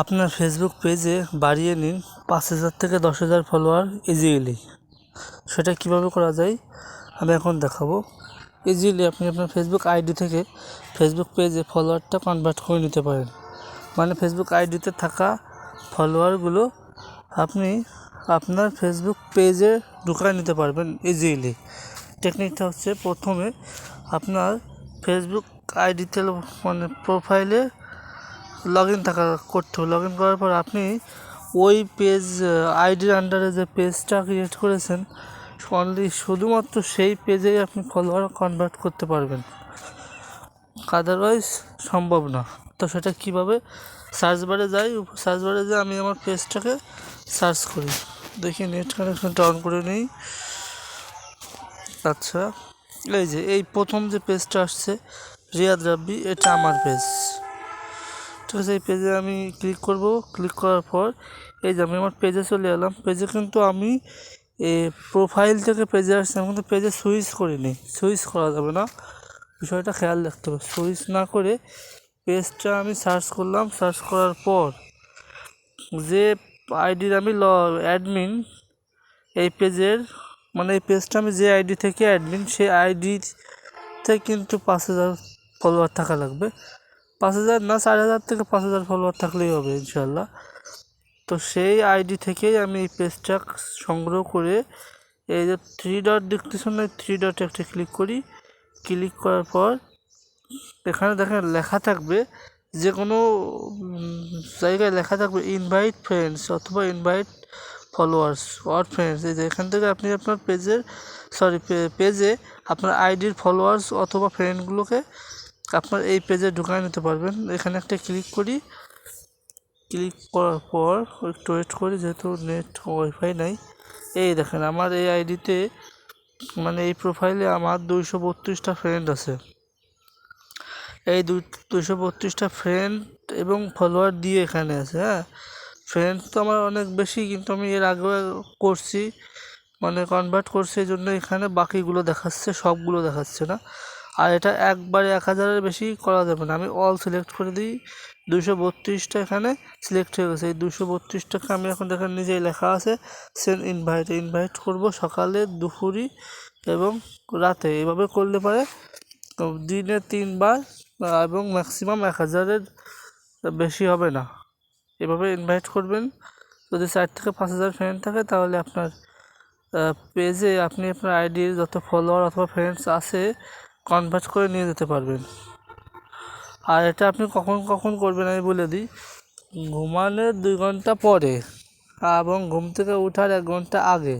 আপনার ফেসবুক পেজে বাড়িয়ে নিন পাঁচ হাজার থেকে দশ হাজার ফলোয়ার ইজিলি সেটা কীভাবে করা যায়? আমি এখন দেখাবো। ইজিলি আপনি আপনার ফেসবুক আইডি থেকে ফেসবুক পেজে ফলোয়ারটা কনভার্ট করে নিতে পারেন। মানে ফেসবুক আইডিতে থাকা ফলোয়ারগুলো আপনি আপনার ফেসবুক পেজে ঢুকায় নিতে পারবেন ইজিলি টেকনিকটা হচ্ছে প্রথমে আপনার ফেসবুক আইডিতে মানে প্রোফাইলে লগ ইন থাকা, করতে হবে। লগ ইন করার পর আপনি ওই পেজ আইডির আন্ডারে যে পেজটা ক্রিয়েট করেছেন অনলি শুধুমাত্র সেই পেজেই আপনি ফলোয়ার কনভার্ট করতে পারবেন। আদারওয়াইজ সম্ভব না। তো সেটা কীভাবে? সার্চ বারে যাই সার্চ বারে যে আমি আমার পেজটাকে সার্চ করি। দেখি নেট কানেকশনটা অন করে নিই। আচ্ছা এই যে, এই প্রথম যে পেজটা আসছে, রিয়াদ রাব্বি, এটা আমার পেজ আছে এই পেজে আমি ক্লিক করব। ক্লিক করার পর, এই যে আমি আমার পেজে চলে এলাম। পেজে কিন্তু আমি, এ প্রোফাইল থেকে পেজে আসছি। আমি কিন্তু পেজে সুইচ করিনি। সুইচ করা যাবে না। বিষয়টা খেয়াল রাখতে হবে। সুইচ না করে পেজটা আমি সার্চ করলাম। সার্চ করার পর, যে আইডির আমি ল অ্যাডমিন এই পেজের মানে এই পেজটা আমি যে আইডি থেকে অ্যাডমিন সেই আইডিতে কিন্তু পাঁচ হাজার ফলোয়ার থাকা লাগবে। পাঁচ হাজার না চার হাজার থেকে পাঁচ হাজার ফলোয়ার থাকলেই হবে ইনশাল্লাহ তো সেই আইডি থেকেই আমি এই পেজটা সংগ্রহ করে এই যে থ্রি ডট দেখতেছেন না থ্রি ডট একটা ক্লিক করি। ক্লিক করার পর এখানে দেখেন লেখা থাকবে যে কোনো জায়গায় লেখা থাকবে ইনভাইট ফ্রেন্ডস অথবা ইনভাইট ফলোয়ার্স অর ফ্রেন্ডস এই যে এখান থেকে আপনি আপনার পেজের সরি পেজে আপনার আইডির ফলোয়ার্স অথবা ফ্রেন্ডগুলোকে আপনার এই পেজে ঢুকায় নিতে পারবেন। এখানে একটা ক্লিক করি। ক্লিক করার পর একটু ওয়েট করি, যেহেতু নেট ওয়াইফাই নাই। এই দেখেন, আমার এই আইডিতে মানে এই প্রোফাইলে আমার দুইশো বত্রিশটা ফ্রেন্ড আছে। এই দুই, দুইশো বত্রিশটা ফ্রেন্ড এবং ফলোয়ার দিয়ে এখানে আছে হ্যাঁ? ফ্রেন্ড তো আমার অনেক বেশি, কিন্তু আমি এর আগেও করছি। মানে কনভার্ট করছি, এই জন্য এখানে বাকিগুলো দেখাচ্ছে, সবগুলো দেখাচ্ছে না। আর এটা একবারে এক হাজারের বেশি করা যাবে না। আমি অল সিলেক্ট করে দিই। দুশো বত্রিশটা এখানে সিলেক্ট হয়ে গেছে। এই দুশো বত্রিশটাকে আমি এখন দেখেন নিজেই লেখা আছে। সেন ইনভাইট ইনভাইট করব সকালে, দুপুরি এবং রাতে। এভাবে করলে পারে দিনে তিনবার এবং ম্যাক্সিমাম এক হাজারের বেশি হবে না। এভাবে ইনভাইট করবেন। যদি চার থেকে পাঁচ হাজার ফ্রেন্ড থাকে তাহলে আপনার পেজে আপনি আপনার আইডির যত ফলোয়ার অথবা ফ্রেন্ডস আছে কনভার্ট করে নিয়ে যেতে পারবেন। আর এটা আপনি কখন কখন করবেন আমি বলে দিই। ঘুমানোর দুই ঘণ্টা পরে এবং ঘুম থেকে ওঠার এক ঘণ্টা আগে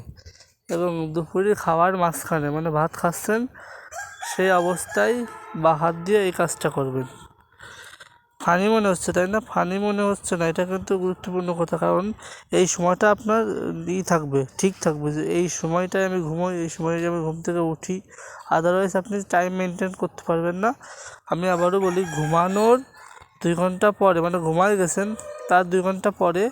এবং দুপুরে খাওয়ার মাঝখানে মানে ভাত খাচ্ছেন, সেই অবস্থায় বা হাত দিয়ে এই কাজটা করবেন। ফানি মনে হচ্ছে, তাই না? ফানি মনে হচ্ছে না, এটা কিন্তু গুরুত্বপূর্ণ কথা। কারণ এই সময়টা আপনার ই থাকবে, ঠিক থাকবে যে এই সময়টায় আমি ঘুমোই, এই সময় আমি ঘুম থেকে উঠি। আদারওয়াইজ আপনি টাইম মেনটেন করতে পারবেন না। আমি আবারও বলি, ঘুমানোর দুই ঘণ্টা পরে মানে ঘুমায় গেছেন, তার দুই ঘণ্টা পরে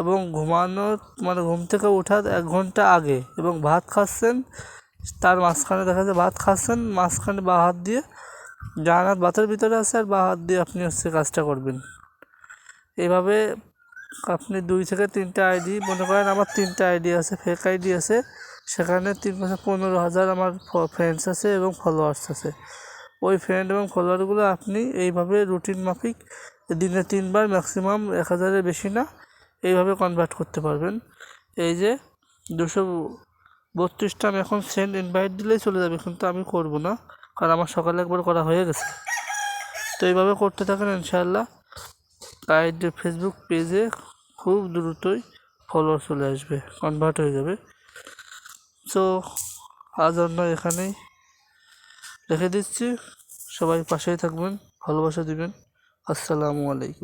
এবং ঘুমানোর মানে ঘুম থেকে ওঠার এক ঘণ্টা আগে এবং ভাত খাচ্ছেন, তার মাঝখানে দেখা যায় ভাত খাচ্ছেন, মাঝখানে বা হাত দিয়ে ডান হাত ভাতের ভিতরে আছে আর বা হাত দিয়ে আপনি হচ্ছে কাজটা করবেন। এইভাবে আপনি দুই থেকে তিনটে আইডি মনে করেন আমার তিনটে আইডি আছে ফেক আইডি আছে, সেখানে তিন মাসে পনেরো হাজার আমার ফ্রেন্ডস আছে এবং ফলোয়ার্স আছে। ওই ফ্রেন্ড এবং ফলোয়ারগুলো আপনি এইভাবে রুটিন মাফিক দিনে তিনবার ম্যাক্সিমাম এক হাজারের বেশি না, এইভাবে কনভার্ট করতে পারবেন। এই যে দুশো বত্রিশটা আমি এখন সেন্ড ইনভাইট দিলেই চলে যাবে, কিন্তু আমি করব না। কারণ আমার সকালে একবার করা হয়ে গেছে। তো এইভাবে করতে থাকেন ইনশাআল্লাহ। আইডি ফেসবুক পেজে খুব দ্রুতই ফলোয়ার চলে আসবে কনভার্ট হয়ে যাবে। সো আজ অন্য এখানেই রেখে দিচ্ছি। সবাই পাশেই থাকবেন, ভালোবাসা দিবেন। আসসালামু আলাইকুম।